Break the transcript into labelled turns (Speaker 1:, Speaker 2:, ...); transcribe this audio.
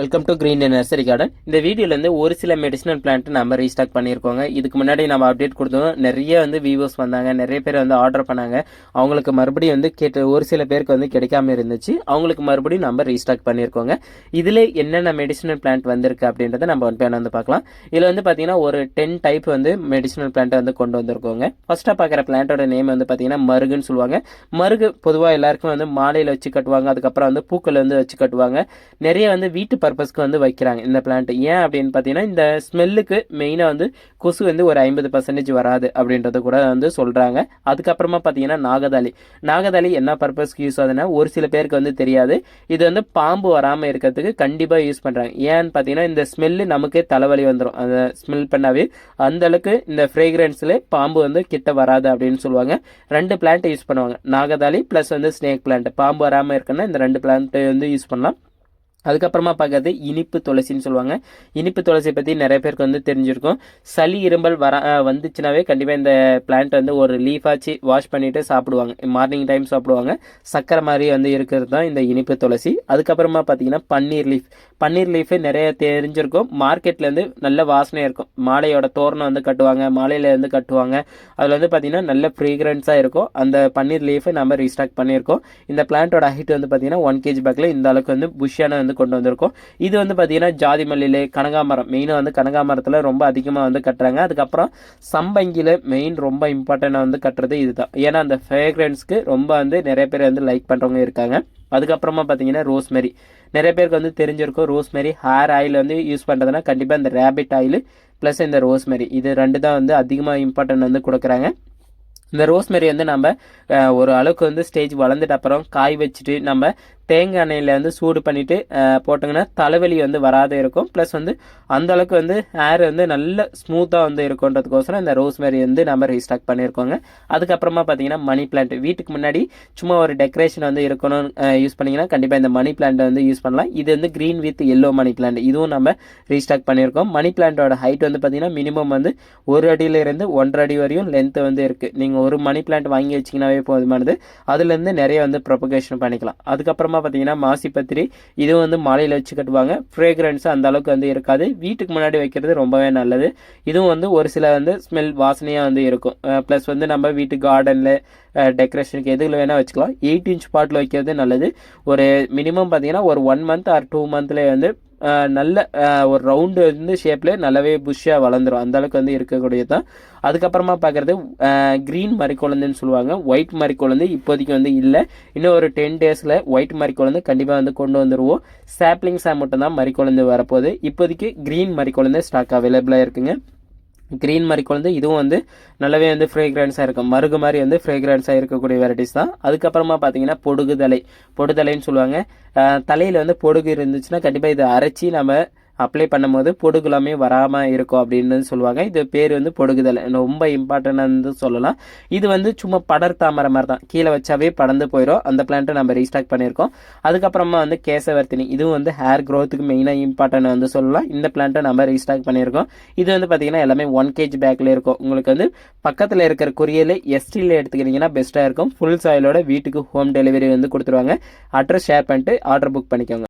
Speaker 1: Welcome to green nursery garden இந்த வீடியோலேருந்து ஒரு சில மெடிசினல் பிளான்ட் நம்ம ரீஸ்டாக் பண்ணியிருக்கோங்க. இதுக்கு முன்னாடி நம்ம அப்டேட் கொடுத்தோம். நிறைய வந்து வியூவர்ஸ் வந்தாங்க. நிறைய பேர் வந்து ஆர்டர் பண்ணாங்க. அவங்களுக்கு மறுபடியும் வந்து கேட்டு ஒரு சில பேருக்கு வந்து கிடைக்காம இருந்துச்சு. அவங்களுக்கு மறுபடியும் நம்ம ரீஸ்டாக் பண்ணியிருக்கோங்க. இதில் என்னென்ன மெடிசினல் பிளான்ட் வந்திருக்கு அப்படின்றத நம்ம ஒன் பேன் வந்து பார்க்கலாம். இதில் வந்து பார்த்தீங்கன்னா ஒரு டென் டைப் வந்து மெடிசினல் பிளான்ட்டை வந்து கொண்டு வந்திருக்கோங்க. ஃபர்ஸ்ட்டாக பார்க்குற பிளான்ட்டோட நேம் வந்து பார்த்தீங்கன்னா மருகுன்னு சொல்லுவாங்க. மருகு பொதுவாக எல்லாருக்கும் வந்து மாலையில் வச்சு கட்டுவாங்க. அதுக்கப்புறம் வந்து பூக்கள் வந்து வச்சு கட்டுவாங்க. நிறைய வந்து வீட்டு பர்பஸ்க்கு வந்து வைக்கிறாங்க இந்த பிளான்ட் ஏன் அப்படின்னு பார்த்தீங்கன்னா இந்த ஸ்மெல்லுக்கு மெயினாக வந்து கொசு வந்து ஒரு ஐம்பது பர்சன்டேஜ் வராது அப்படின்றத கூட வந்து சொல்கிறாங்க அதுக்கப்புறமா பார்த்தீங்கன்னா நாகதாளி நாகதாளி என்ன பர்பஸ்க்கு யூஸ் ஆகுதுன்னா ஒரு சில பேருக்கு வந்து தெரியாது. இது வந்து பாம்பு வராமல் இருக்கிறதுக்கு கண்டிப்பாக யூஸ் பண்ணுறாங்க ஏன்னு பார்த்தீங்கன்னா இந்த ஸ்மெல்லு நமக்கே தலைவலி வந்துடும் அந்த ஸ்மெல் பண்ணாவே அந்த அளவுக்கு இந்த ஃப்ரேக்ரன்ஸில் பாம்பு வந்து கிட்ட வராது அப்படின்னு சொல்லுவாங்க. ரெண்டு பிளான்ட் யூஸ் பண்ணுவாங்க. நாகதாளி ப்ளஸ் வந்து ஸ்னேக் பிளான்ட் பாம்பு வராமல் இருக்குன்னா இந்த ரெண்டு பிளான்ட்டை வந்து யூஸ் பண்ணலாம். அதுக்கப்புறமா பார்க்கறது இனிப்பு துளசின்னு சொல்லுவாங்க. இனிப்பு துளசி பற்றி நிறைய பேருக்கு வந்து தெரிஞ்சிருக்கும். சளி இரும்பல் வர வந்துச்சுனாவே கண்டிப்பாக இந்த பிளான்ட் வந்து ஒரு லீஃபாச்சு வாஷ் பண்ணிவிட்டு சாப்பிடுவாங்க. மார்னிங் டைம் சாப்பிடுவாங்க. சக்கரை மாதிரி வந்து இருக்கிறது தான் இந்த இனிப்பு துளசி. அதுக்கப்புறமா பார்த்தீங்கன்னா பன்னீர் லீஃப் பன்னீர் லீஃபு நிறைய தெரிஞ்சிருக்கும். மார்க்கெட்லேருந்து நல்ல வாசனையாக இருக்கும். மாலையோட தோரணம் வந்து கட்டுவாங்க. மாலையிலேருந்து கட்டுவாங்க. அதில் வந்து பார்த்திங்கன்னா நல்ல ஃப்ரீக்ரன்ஸாக இருக்கும். அந்த பன்னீர் லீஃபை நம்ம ரீஸ்டாக் பண்ணியிருக்கோம். இந்த பிளான்ட்டோட ஹைட் வந்து பார்த்தீங்கன்னா ஒன் கேஜி பேக்கில் இந்த அளவுக்கு வந்து புஷ்ஷான வந்து கொண்டு வந்திருக்கோம். இது வந்து பார்த்திங்கன்னா ஜாதி மல்லியிலே கனகாமரம் மெயினாக வந்து கனகாமரத்தில் ரொம்ப அதிகமாக வந்து கட்டுறாங்க. அதுக்கப்புறம் சம்பங்கியில் மெயின் ரொம்ப இம்பார்ட்டண்ட்டாக வந்து கட்டுறது இதுதான். ஏன்னா அந்த ஃப்ரேக்ரன்ஸ்க்கு ரொம்ப வந்து நிறைய பேர் வந்து லைக் பண்ணுறவங்க இருக்காங்க. அதுக்கப்புறமா பார்த்தீங்கன்னா ரோஸ்மெரி நிறைய பேருக்கு வந்து தெரிஞ்சிருக்கும் ரோஸ்மெரி ஹேர் ஆயில் வந்து யூஸ் பண்ணுறதுனா கண்டிப்பாக இந்த ரேபிட் ஆயில் ப்ளஸ் இந்த ரோஸ்மெரி இது ரெண்டு தான் வந்து அதிகமாக இம்பார்ட்டன்ட் வந்து கொடுக்குறாங்க. இந்த ரோஸ்மெரி வந்து நம்ம ஒரு அளவுக்கு வந்து ஸ்டேஜ் வளர்ந்துட்ட அப்புறம் காய் வச்சுட்டு நம்ம தேங்காய் எண்ணெயில் வந்து சூடு பண்ணிவிட்டு போட்டிங்கன்னா தலைவலி வந்து வராத இருக்கும். ப்ளஸ் வந்து அந்த அளவுக்கு வந்து ஹேர் வந்து நல்ல ஸ்மூத்தாக வந்து இருக்குன்றதுக்கோசரம் இந்த ரோஸ்மெரி வந்து நம்ம ரீஸ்டாக் பண்ணியிருக்கோங்க அதுக்கப்புறமா பார்த்தீங்கன்னா மணி பிளான்ட் வீட்டுக்கு முன்னாடி சும்மா ஒரு டெக்கரேஷன் வந்து இருக்கணும் யூஸ் பண்ணிங்கன்னா கண்டிப்பாக இந்த மணி பிளான்ட்டை வந்து யூஸ் பண்ணலாம். இது வந்து green with yellow money plant இதுவும் நம்ம ரீஸ்டாக் பண்ணியிருக்கோம் மணி பிளான்ட்டோட ஹைட் வந்து பார்த்தீங்கன்னா மினிமம் வந்து ஒரு அடியிலேருந்து ஒன்றரை அடி வரையும் லென்த்து வந்து இருக்குது நீங்கள் ஒரு மணி பிளான்ட் வாங்கி வச்சிங்கனாவே போதுமானது. அதுலேருந்து நிறைய வந்து ப்ரொபகேஷன் பண்ணிக்கலாம். அதுக்கப்புறமா பார்த்தீங்கன்னா மாசி பத்திரி. இதுவும் வந்து மாலையில் வச்சு கட்டுவாங்க. ஃப்ரேக்ரன்ஸ் அந்த அளவுக்கு வந்து இருக்காது. வீட்டுக்கு முன்னாடி வைக்கிறது ரொம்பவே நல்லது. இதுவும் வந்து ஒரு சில வந்து ஸ்மெல் வாசனையாக வந்து இருக்கும். ப்ளஸ் வந்து நம்ம வீட்டு கார்டனில் டெக்கரேஷனுக்கு எதுல வேணால் வச்சுக்கலாம். எயிட் இன்ச் பாட்டில் வைக்கிறது நல்லது. ஒரு மினிமம் பார்த்தீங்கன்னா ஒரு ஒன் மந்த் ஆர் டூ மந்த்லேயே வந்து நல்ல ஒரு ரவுண்டு வந்து ஷேப்பில் நல்லாவே புஷ்ஷாக வளர்ந்துரும். அந்தளவுக்கு வந்து இருக்கக்கூடியது தான். அதுக்கப்புறமா பார்க்குறது க்ரீன் மறிக்குழந்தைன்னு சொல்லுவாங்க. ஒயிட் மறிக்குழந்தை இப்போதைக்கு வந்து இல்லை. இன்னும் ஒரு டென் டேஸில் ஒயிட் மறிக்குழந்தை கண்டிப்பாக வந்து கொண்டு வந்துடுவோம் சாப்ளிங்ஸாக மட்டும்தான் மறிக்குழந்தை வரப்போகுது. இப்போதைக்கு க்ரீன் மறிக்குழந்தை ஸ்டாக் அவைலபிளாக இருக்குங்க. க்ரீன் குழந்தை இதுவும் வந்து நல்லாவே வந்து ஃப்ரேக்ரன்ஸாக இருக்கும். மருகு மாதிரி வந்து ஃப்ரேக்ரன்ஸாக இருக்கக்கூடிய வெரைட்டிஸ் தான். அதுக்கப்புறமா பார்த்தீங்கன்னா பொடுகுதலை. பொடுதலைன்னு சொல்லுவாங்க. தலையில் வந்து பொடுகு இருந்துச்சுன்னா கண்டிப்பாக இதை அரைச்சி நம்ம அப்ளை பண்ணும்போது பொடுகுலாமே வராமல் இருக்கும் அப்படின்னு சொல்லுவாங்க. இது பேர் வந்து பொடுகுதலை. ரொம்ப இம்பார்ட்டன்ட்னு சொல்லலாம். இது வந்து சும்மா படர் தாமரை மாதிரி தான் கீழே வச்சாவே படர்ந்து போயிடும் அந்த பிளான்ட்டை நம்ம ரீஸ்டாக் பண்ணியிருக்கோம். அதுக்கப்புறமா வந்து கேசவர்த்தினி. இதுவும் வந்து ஹேர் க்ரோத்துக்கு மெயினாக இம்பார்ட்டன் வந்து சொல்லலாம். இந்த பிளான்ட்டை நம்ம ரீஸ்டாக் பண்ணியிருக்கோம். இது வந்து பார்த்தீங்கன்னா எல்லாமே ஒன் கேஜி பேக்கில் இருக்கும். உங்களுக்கு வந்து பக்கத்தில் இருக்கிற குரியல் எஸ்டியில் எடுத்துக்கிட்டிங்கன்னா பெஸ்ட்டாக இருக்கும். ஃபுல் சாயிலோட வீட்டுக்கு ஹோம் டெலிவரி வந்து கொடுத்துருவாங்க. அட்ரஸ் ஷேர் பண்ணிட்டு ஆர்டர் புக் பண்ணிக்கோங்க.